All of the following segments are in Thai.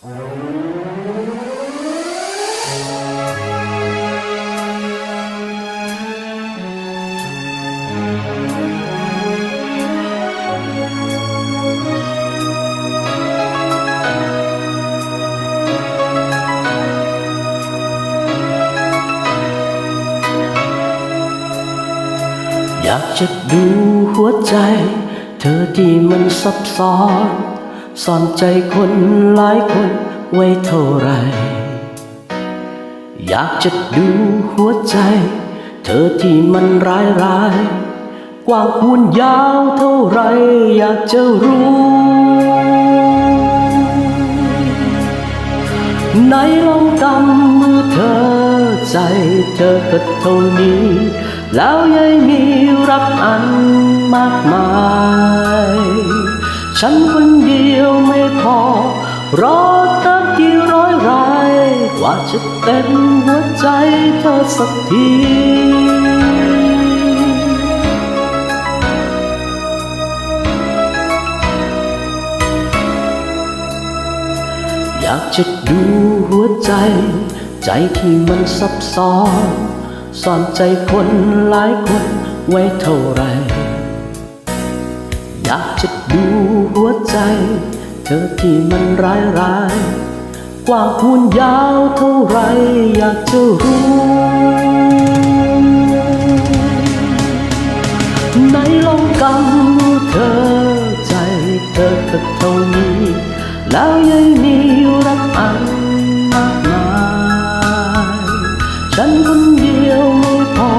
อยากจะดูหัวใจ เธอที่มันซับซ้อน ซ่อนใจคนหลายคนไว้เท่าไร อยากจะดูหัวใจ เธอที่มันร้ายร้าย กว้างคูณยาวเท่าไร อยากจะรู้ในลองกำมือเธอ ใจเธอก็เท่านี้ แล้วยังมีรักอันมากมาย ฉันคน อ รอตั้งกี่ร้อยรายกว่าจะเต็มหัวใจเธอสักทีอยากจะดูหัวใจ ใจที่มันซับซ้อนซ่อนใจคนหลายคนไว้เท่าไหรอยากจะดูหัวใจ เธอที่มันร้ายร้ายกว้างคูณยาวเท่าไรอยากจะรู้ ในลองกำเธอใจเธอก็เท่านี้ แล้วยังมีรักอันมากมายฉันคนเดียวไม่พอ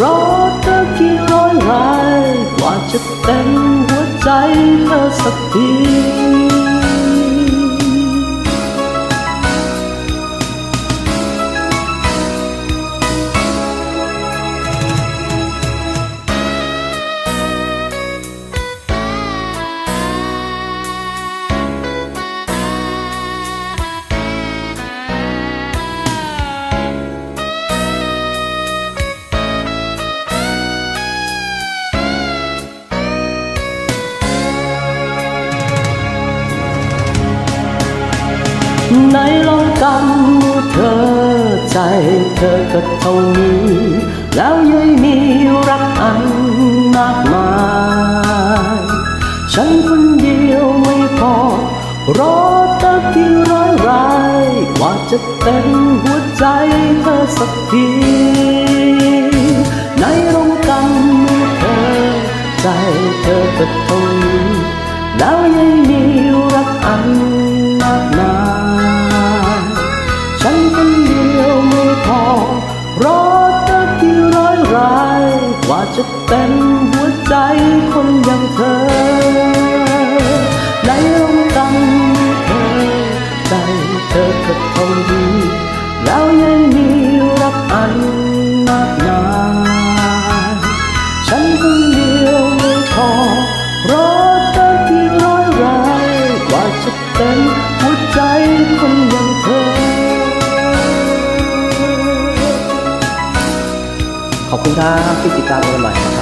รอเธอกี่ร้อยรายกว่าจะเต็ม ใจเธอสักที ในลองกำมือเธอใจเธอก็เท่านี้ แล้วยังมีรักอันมากมาย ฉันคนเดียวไม่พอ รอตั้งกี่ร้อยรายกว่าจะเต็มหัวใจเธอสักทีในลองกำมือเธอใจเธอก็เท่านี้ แล้วยังมีรักอันมากมาย ดียวไม่พอรอตั้งกี่ร้อยรายกว่าจะเต็มหัวใจคนอย่างเธอในร่มกำเธอใจเธอก็เท่าดีแล้วยังมีรักอัน ขอบคุณครับที่ติดตามกันใหม่นะครับ